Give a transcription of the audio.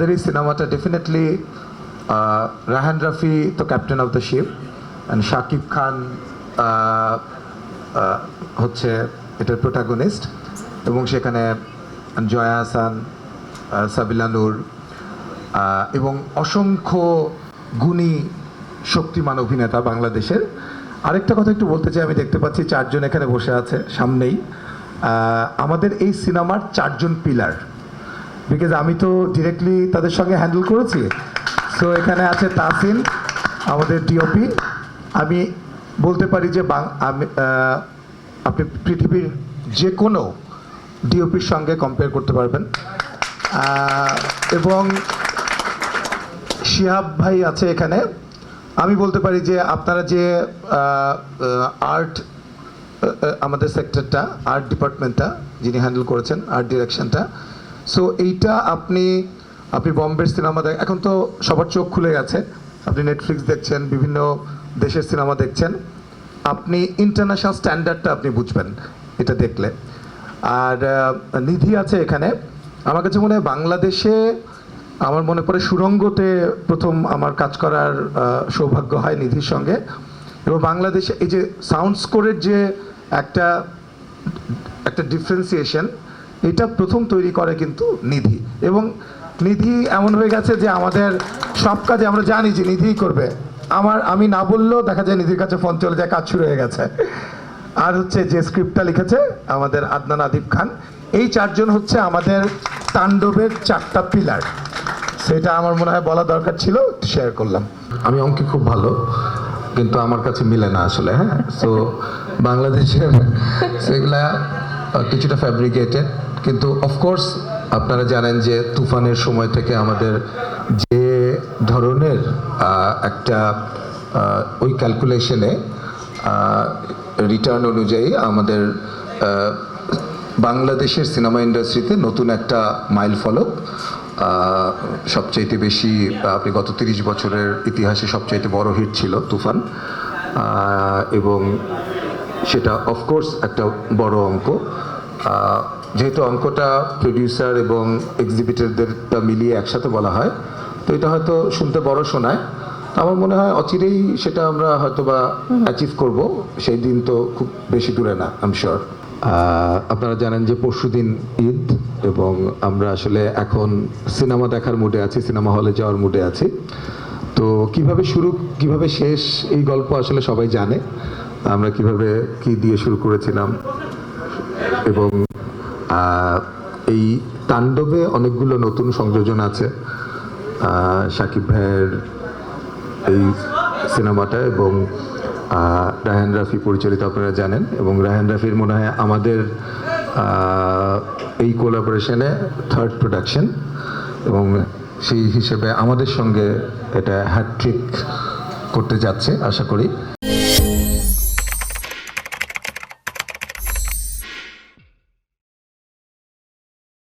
আমাদের এই সিনেমাটা ডেফিনেটলি রাহান রাফি তো captain of the ship and Shakib Khan হচ্ছে এটার প্রোটাগনিস্ট এবং সেখানে জয়া হাসান সাবিলা নূর এবং অসংখ্য গুণী শক্তিমান অভিনেতা বাংলাদেশের। আরেকটা কথা একটু বলতে চাই, আমি দেখতে পাচ্ছি চারজন এখানে বসে আছে সামনেই। আমাদের এই সিনেমার চারজন পিলার বিকজ আমি তো ডিরেক্টলি তাদের সঙ্গে হ্যান্ডেল করেছি। সো এখানে আছে তাসিন আমাদের ডিওপি আমি বলতে পারি যে আমি আপনি পৃথিবীর যে কোনো ডিওপির সঙ্গে কম্পেয়ার করতে পারবেন। এবং শিহাব ভাই আছে এখানে। আমি বলতে পারি যে আপনারা যে আর্ট আমাদের সেক্টরটা আর্ট ডিপার্টমেন্টটা যিনি হ্যান্ডেল করেছেন আর্ট ডিরেকশনটা সো এইটা আপনি আপনি বম্বের সিনেমা দেখ, এখন তো সবার চোখ খুলে গেছে। আপনি নেটফ্লিক্স দেখছেন, বিভিন্ন দেশের সিনেমা দেখছেন। আপনি ইন্টারন্যাশনাল স্ট্যান্ডার্ডটা আপনি বুঝবেন, এটা দেখলে। আর নিধি আছে এখানে। আমার কাছে মনে হয় বাংলাদেশে, আমার মনে পড়ে সুরঙ্গতে প্রথম আমার কাজ করার সৌভাগ্য হয় নিধির সঙ্গে। এবং বাংলাদেশে এই যে সাউন্ড স্কোরের যে একটা একটা ডিফারেন্সিয়েশন এটা প্রথম তৈরি করে কিন্তু নিধি। এবং নিধি এমন হয়ে গেছে যে আমাদের সব কাজে আমরা জানি যে নিধিই করবে। আমার, আমি না বললেও দেখা যায় নিধির কাছে ফোন চলে যায়, কাজ শুরু হয়ে গেছে। আর হচ্ছে যে স্ক্রিপ্টটা লিখেছে আমাদের আদনান আদিব খান। এই চারজন হচ্ছে আমাদের তাণ্ডবের চারটা পিলার। সেটা আমার মনে হয় বলা দরকার ছিল শেয়ার করলাম। আমি অঙ্কে খুব ভালো, কিন্তু আমার কাছে মিলে না আসলে হ্যাঁ? সো বাংলাদেশের সেগুলা কিছুটা ফ্যাব্রিকেটেড কিন্তু অফকোর্স আপনারা জানেন যে তুফানের সময় থেকে আমাদের যে ধরনের একটা ওই ক্যালকুলেশনে রিটার্ন অনুযায়ী আমাদের বাংলাদেশের সিনেমা ইন্ডাস্ট্রিতে নতুন একটা মাইল ফলক সবচাইতে বেশি আপনি গত তিরিশ বছরের ইতিহাসে সবচাইতে বড় হিট ছিল তুফান এবং সেটা অফকোর্স একটা বড় অঙ্ক যেহেতু অঙ্কটা প্রডিউসার এবং এক্সিবিটরদেরটা মিলিয়ে একসাথে বলা হয় তো এটা হয়তো শুনতে বড় শোনায়। আমার মনে হয় অচিরেই সেটা আমরা হয়তো বা অ্যাচিভ করব। সেই দিন তো খুব বেশি দূরে না আম শিওর আপনারা জানেন যে পরশুদিন ঈদ এবং আমরা আসলে এখন সিনেমা দেখার মুডে আছি সিনেমা হলে যাওয়ার মুডে আছি। তো কীভাবে শুরু কীভাবে শেষ এই গল্প আসলে সবাই জানে। আমরা কীভাবে কি দিয়ে শুরু করেছিলাম এবং এই তাণ্ডবে অনেকগুলো নতুন সংযোজন আছে। সাকিব ভাইয়ের এই সিনেমাটা এবং আহ, রায়হান রাফি পরিচালিত আপনারা জানেন এবং রায়হান রাফির মনে হয় আমাদের এই কোলাবোরেশনে থার্ড প্রোডাকশন এবং সেই হিসেবে আমাদের সঙ্গে এটা হ্যাট্রিক করতে যাচ্ছে আশা করি।